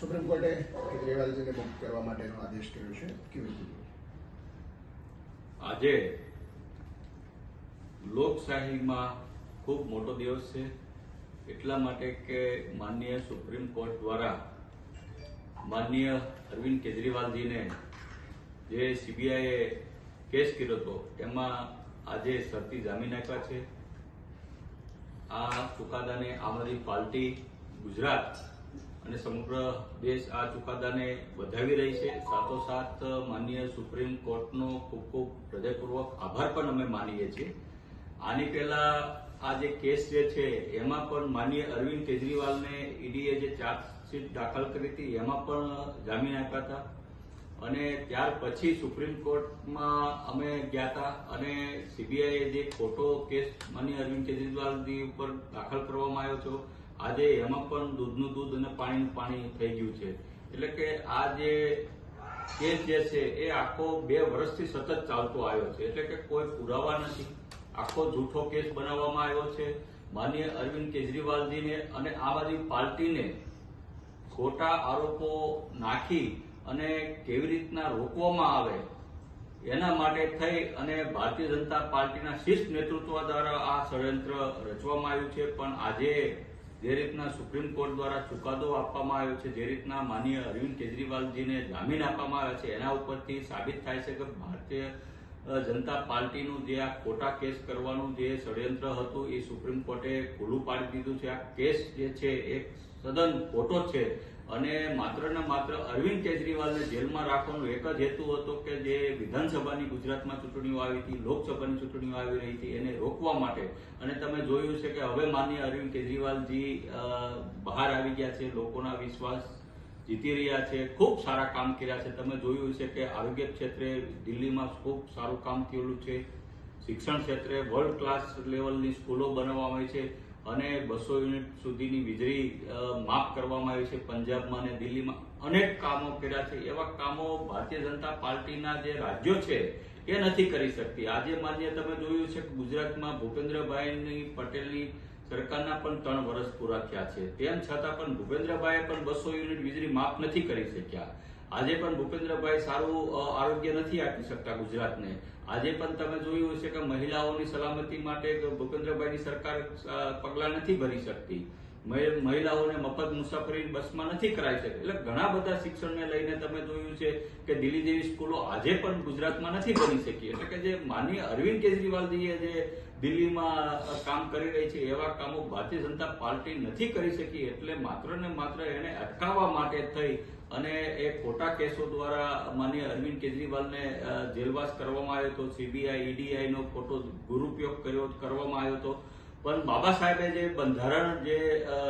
Supreme કોર્ટે કેજરીવાલજીને મુક્ત કરવા માટેનો આદેશ કર્યો છે. કેવી રીતે આજે લોકશાહીમાં ખૂબ મોટો દિવસ છે. એટલા માટે કે માનનીય સુપ્રીમ કોર્ટ દ્વારા માનનીય અરવિંદ કેજરીવાલજીને જે સીબીઆઈએ કેસ કર્યો હતો એમાં આજે શરતી જામીન આપ્યા છે. આ ચુકાદાને આમ આદમી ગુજરાત અને સમગ્ર દેશ આ ચુકાદાને વધાવી રહી છે. સાથોસાથ, માનનીય સુપ્રીમ કોર્ટનો ખૂબ ખૂબ હૃદયપૂર્વક આભાર પણ અમે માનીએ છીએ. આની પહેલા આ જે કેસ જે છે, એમાં પણ માનનીય અરવિંદ કેજરીવાલને ઈડીએ જે ચાર્જશીટ દાખલ કરી હતી, એમાં પણ જામીન આપ્યા હતા. અને ત્યાર પછી સુપ્રીમ કોર્ટમાં અમે ગયા હતા અને સીબીઆઈએ જે ખોટો કેસ માનનીય અરવિંદ કેજરીવાલની ઉપર દાખલ કરવામાં આવ્યો છે આજે એમાં પણ દૂધનું દૂધ અને પાણીનું પાણી થઈ ગયું છે. એટલે કે આ જે કેસ જે છે એ આખો બે વર્ષથી સતત ચાલતો આવ્યો છે. એટલે કે કોઈ પુરાવા નથી. આખો જૂઠો કેસ બનાવવામાં આવ્યો છે. માનીય અરવિંદ કેજરીવાલજીને અને આમ આદમી પાર્ટીને ખોટા આરોપો નાખી અને કેવી રીતના રોકવામાં આવે એના માટે થઈ અને ભારતીય જનતા પાર્ટીના શિષ્ટ નેતૃત્વ દ્વારા આ ષડયંત્ર રચવામાં આવ્યું છે. પણ આજે જે રીતના સુપ્રીમ કોર્ટ દ્વારા ચુકાદો આપવામાં આવ્યો છે, જે રીતના માનીય અરવિંદ કેજરીવાલજીને જામીન આપવામાં આવ્યા છે, એના ઉપરથી સાબિત થાય છે કે ભારતીય જનતા પાર્ટીનું જે આ ખોટા કેસ કરવાનું જે ષડયંત્ર હતું, એ સુપ્રીમ કોર્ટે ખુલ્લું પાડી દીધું છે. આ કેસ જે છે, એ સદન ખોટો છે. અને માત્ર ને માત્ર અરવિંદ કેજરીવાલને જેલમાં રાખવાનો એક જ હેતુ હતો કે જે વિધાનસભાની ગુજરાતમાં ચૂંટણીઓ આવી હતી, લોકસભાની ચૂંટણીઓ આવી રહી હતી, એને રોકવા માટે. અને તમે જોયું છે કે હવે માન્ય અરવિંદ કેજરીવાલજી બહાર આવી ગયા છે. લોકોના વિશ્વાસ જીતી રહ્યા છે, ખૂબ સારા કામ કર્યા છે. તમે જોયું છે કે આરોગ્ય ક્ષેત્રે દિલ્હીમાં ખૂબ સારું કામ થયેલું છે. શિક્ષણ ક્ષેત્રે વર્લ્ડ ક્લાસ લેવલની સ્કૂલો બનાવવામાં આવી છે અને બસો યુનિટ સુધીની વીજળી માફ કરવામાં આવી છે પંજાબમાં અને દિલ્હીમાં. અનેક કામો કર્યા છે. એવા કામો ભારતીય જનતા પાર્ટીના જે રાજ્યો છે એ નથી કરી શકતી. આજે માન્ય તમે જોયું છે કે ગુજરાતમાં ભૂપેન્દ્રભાઈની પટેલની સરકારના પણ ત્રણ વર્ષ પૂરા થયા છે. તેમ છતાં પણ ભૂપેન્દ્રભાઈએ પણ બસો યુનિટ વીજળી માફ નથી કરી શક્યા. આજે પણ ભૂપેન્દ્રભાઈ સારું આરોગ્ય નથી આપી શકતા ગુજરાતને. આજે પણ તમે જોયું હશે કે મહિલાઓની સલામતી માટે ભૂપેન્દ્રભાઈની સરકાર પગલાં નથી ભરી શકતી. મહિલાઓને મફત મુસાફરી બસમાં નથી કરાઈ શકે. એટલે ઘણા બધા શિક્ષણને લઈને તમે જોયું છે કે દિલ્હી જેવી સ્કૂલો આજે પણ ગુજરાતમાં નથી બની શકી. એટલે કે જે માનનીય અરવિંદ કેજરીવાલજીએ જે દિલ્હીમાં કામ કરી રહી છે, એવા કામો ભારતીય જનતા પાર્ટી નથી કરી શકી. એટલે માત્ર ને માત્ર એને અટકાવવા માટે થઈ અને એ ખોટા કેસો દ્વારા માનનીય અરવિંદ કેજરીવાલને જેલવાસ કરવામાં આવ્યો હતો. સીબીઆઈ, ઈડીઆઈનો ખોટો દુરુપયોગ કર્યો, કરવામાં આવ્યો હતો. પણ બાબા સાહેબે જે બંધારણ જે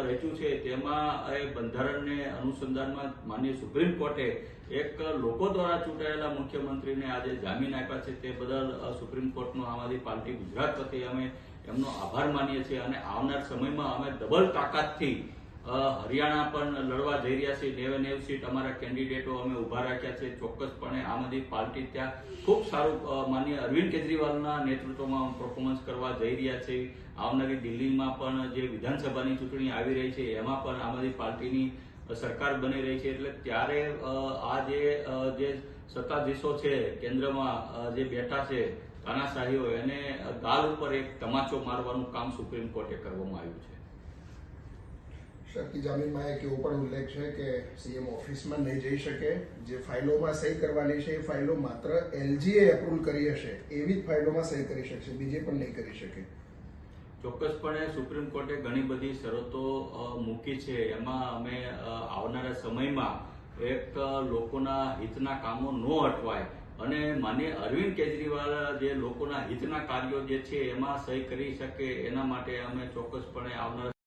રચ્યું છે, તેમાં એ બંધારણને અનુસંધાનમાં માન્ય સુપ્રીમ કોર્ટે એક લોકો દ્વારા ચૂંટાયેલા મુખ્યમંત્રીને આજે જામીન આપ્યા છે. તે બદલ સુપ્રીમ કોર્ટનો આમ આદમી પાર્ટી ગુજરાત વતી અમે એમનો આભાર માનીએ છીએ અને આવનાર સમયમાં અમે ડબલ તાકાતથી હરિયાણા પણ લડવા જઈ રહ્યા છે. નેવે નેવ સીટ અમારા કેન્ડિડેટો અમે ઊભા રાખ્યા છે. ચોક્કસપણે આમ આદમી પાર્ટી ત્યાં ખૂબ સારું માન્ય અરવિંદ કેજરીવાલના નેતૃત્વમાં પરફોર્મન્સ કરવા જઈ રહ્યા છે. આવનારી દિલ્હીમાં પણ જે વિધાનસભાની ચૂંટણી આવી રહી છે, એમાં પણ આમ આદમી પાર્ટીની સરકાર બની રહી છે. એટલે ત્યારે આ જે જે સત્તાધીશો છે, કેન્દ્રમાં જે બેઠા છે, તાનાશાહીઓ, એને ગાલ ઉપર એક તમાચો મારવાનું કામ સુપ્રીમ કોર્ટે કરવામાં આવ્યું છે. શરતી જામીનમાં એક એવો પણ ઉલ્લેખ છે કે સીએમ ઓફિસમાં નહીં જઈ શકે. જે ફાઇલોમાં સહી કરવાની છે, એ ફાઇલો માત્ર એલજીએ એપ્રુવ કરી હશે. એવી જ ફાઇલોમાં સહી કરી શકશે, બીજે પણ નહીં કરી શકે. ચોક્કસપણે સુપ્રીમ કોર્ટે ઘણી બધી શરતો મૂકી છે. એમાં અમે આવનારા સમયમાં એક લોકોના હિતના કામો ન અટવાય. અને માન્ય અરવિંદ કેજરીવાલ જે લોકોના હિતના કાર્યો જે છે, એમાં સહી કરી શકે, એના માટે અમે ચોક્કસપણે આવનારા